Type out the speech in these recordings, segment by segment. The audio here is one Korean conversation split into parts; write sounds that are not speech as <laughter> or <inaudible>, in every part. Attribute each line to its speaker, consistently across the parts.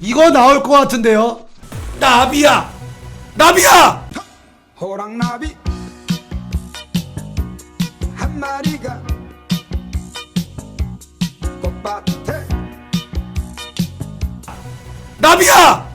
Speaker 1: 이거 나올 것 같은데요? 나비야! 나비야!
Speaker 2: 호랑나비 한 마리가 꽃밭에
Speaker 1: 나비야!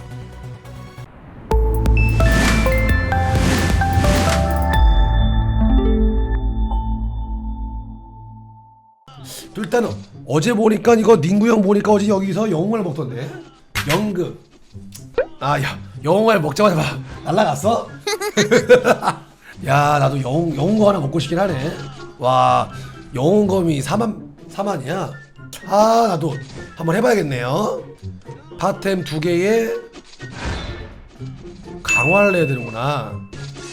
Speaker 1: 일단은 어제 보니까 이거 닝구 형 보니까 어제 여기서 영웅을 먹던데 연극 아 야, 영웅을 먹자마자 막 날라갔어? <laughs> 야 나도 영웅 영웅거 하나 먹고 싶긴 하네 와 영웅검이 4만 4만이야 아 나도 한번 해봐야겠네요 파템 두 개에 강화를 해야 되는구나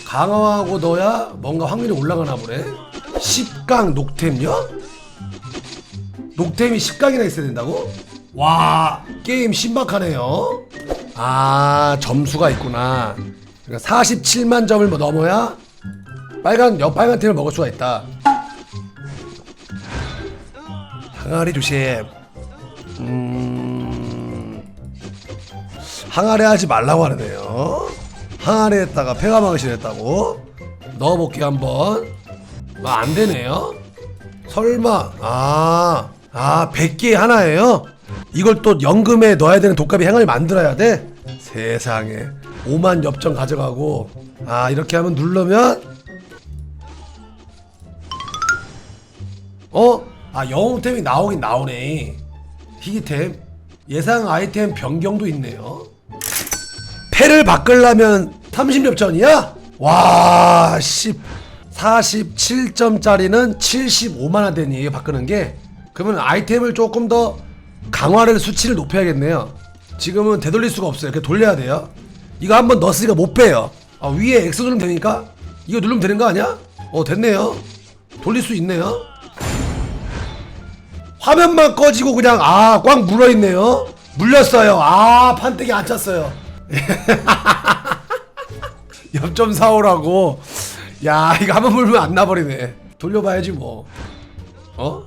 Speaker 1: 강화하고 넣어야 뭔가 확률이 올라가나 보네 10강 녹템요? 녹템이 10강이나 있어야 된다고? 와 게임 신박하네요. 아 점수가 있구나. 그러니까 47만 점을 뭐 넘어야 빨간 여 빨간 템을 먹을 수가 있다. 항아리 조심. 음 항아리 하지 말라고 하네요. 항아리에다가 폐가망신 했다고. 넣어볼게 한번. 아, 안 되네요? 설마. 아, 아 100개 하나예요? 이걸 또 연금에 넣어야 되는 독감이 행을 만들어야 돼? 세상에 5만 엽전 가져가고 아 이렇게 하면 누르면 어? 아 영웅템이 나오긴 나오네 희귀템 예상 아이템 변경도 있네요 패를 바꾸려면 30엽전이야? 와, 10, 47점짜리는 75만원 되니 바꾸는 게 그러면 아이템을 조금 더 강화를 수치를 높여야겠네요. 지금은 되돌릴 수가 없어요. 이렇게 돌려야 돼요. 이거 한번 넣었으니까 못 빼요. 아, 위에 X 누르면 되니까 이거 누르면 되는 거 아니야? 어, 됐네요. 돌릴 수 있네요. 화면만 꺼지고 그냥 아, 꽉 물어 있네요. 물렸어요. 아, 판때기 안 찼어요. <laughs> 엽점 사오라고. 야, 이거 한번 물면 안 나버리네. 돌려봐야지 뭐. 어?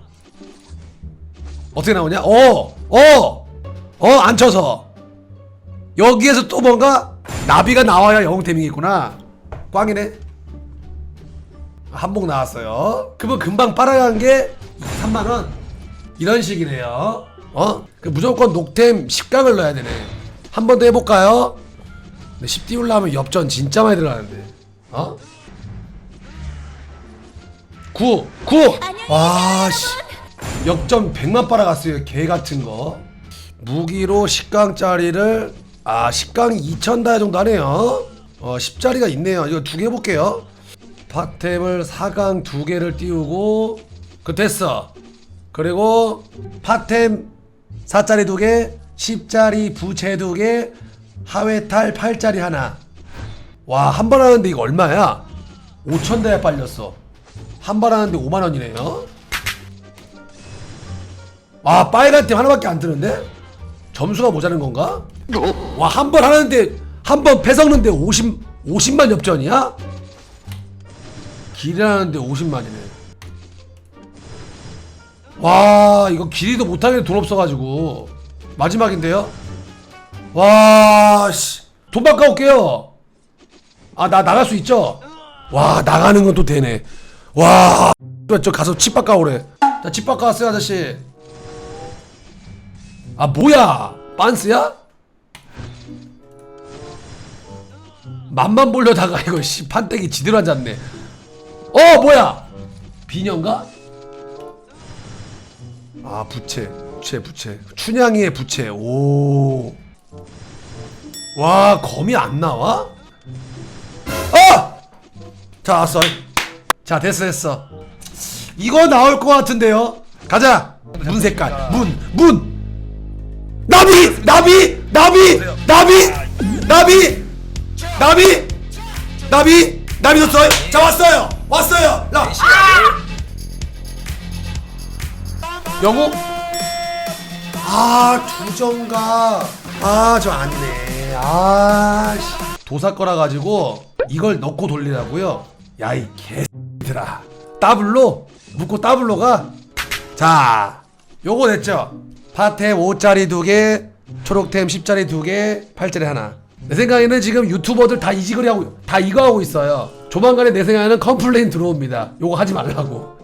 Speaker 1: 어떻게 나오냐? 어, 어, 어, 안 쳐서. 여기에서 또 뭔가 나비가 나와야 영웅템이겠구나. 꽝이네. 한복 나왔어요. 그러면 금방 빨아간 게 3만 원. 이런 식이네요. 어? 그 무조건 녹템 10강을 넣어야 되네. 한 번 더 해볼까요? 근데 10 띄우려면 엽전 진짜 많이 들어가는데. 어? 9! 9! 와, 씨. 역전 100만 빨아갔어요. 개 같은 거. 무기로 10강짜리를, 아, 10강 2000다 정도 하네요. 어, 10짜리가 있네요. 이거 두개 해볼게요. 파템을 4강 두 개를 띄우고, 그 됐어. 그리고 파템 4짜리 두 개, 10짜리 부채 두 개, 하회탈 8짜리 하나. 와, 한 번 하는데 이거 얼마야? 5천 대에 빨렸어. 한 번 하는데 5만 원이네요. 와, 빨간 팀 하나밖에 안 뜨는데? 점수가 모자란 건가? 와, 한 번 하는데 한 번 패석는데 50 50만 엽전이야? 길이라는데 50만이네. 와 이거 길이도 못하게 돈 없어가지고 마지막인데요 와씨돈 바꿔올게요 아 나 나갈 수 있죠 와 나가는 건 또 되네 와저 가서 칩 바꿔오래 자칩 바꿔왔어요 아저씨 아 뭐야? 빤스야? 맛만 보려다가 이거 씨 판때기 지대로 앉았네. 어 뭐야? 비녀인가? 아 부채 부채 부채. 춘향이의 부채. 오와 검이 안 나와? 어! 자 왔어. 자 됐어 됐어. 이거 나올 것 같은데요? 가자. 문 색깔. 문 문 나비! 나비! 나비! 나비! 나비! 나비! 나비! 나비 줬어요? 자 왔어요! 왔어요! 라! 영호? 아 두정가 아 저 아니네 아 씨. 도사 거라 가지고 이걸 넣고 돌리라고요? 야 이 개들아 더블로 묶고 더블로 가자 요거 됐죠? 파테 5짜리 두개 초록템 10짜리 2개 8짜리 하나. 내 생각에는 지금 유튜버들 다 이지거리 하고 다 이거 하고 있어요. 조만간에 내 생각에는 컴플레인 들어옵니다. 요거 하지 말라고.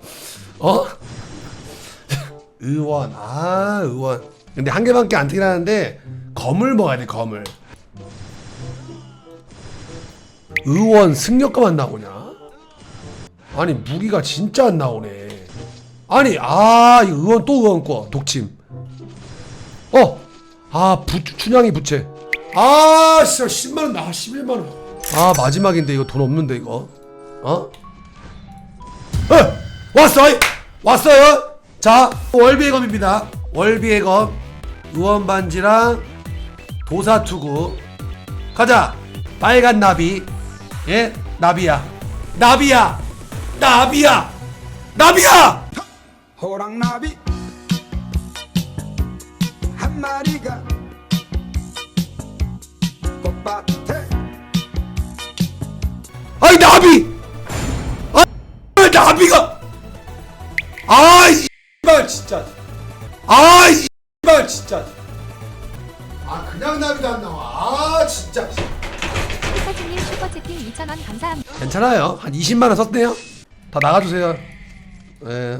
Speaker 1: 어? <laughs> 의원. 아 의원. 근데 한 개밖에 안 뜨긴 하는데 검을 먹어야 돼 검을. 의원 승려가만 나오냐? 아니 무기가 진짜 안 나오네. 아니 아이 의원 또 의원 거 독침 어아 춘향이 부채 아 진짜 10만원 나 11만원 아 마지막인데 이거 돈 없는데 이거 어? 어! 왔어! 왔어요! 자, 월비의 검입니다. 월비의 검. 의원 반지랑 도사투구. 가자! 빨간 나비. 예? 나비야. 나비야! 나비야! 나비야!
Speaker 2: 호랑나비 한 마리가 꽃밭에
Speaker 1: 아이, 나비! 아, 나비가! 아이, 말 진짜. 아이, 말 진짜. 아, 그냥 나비도 안 나와. 아, 진짜.
Speaker 3: 피사진님 슈퍼채팅 2,000원 감사합니다.
Speaker 1: 괜찮아요. 한 20만 원 썼네요. 다 나가주세요. 예.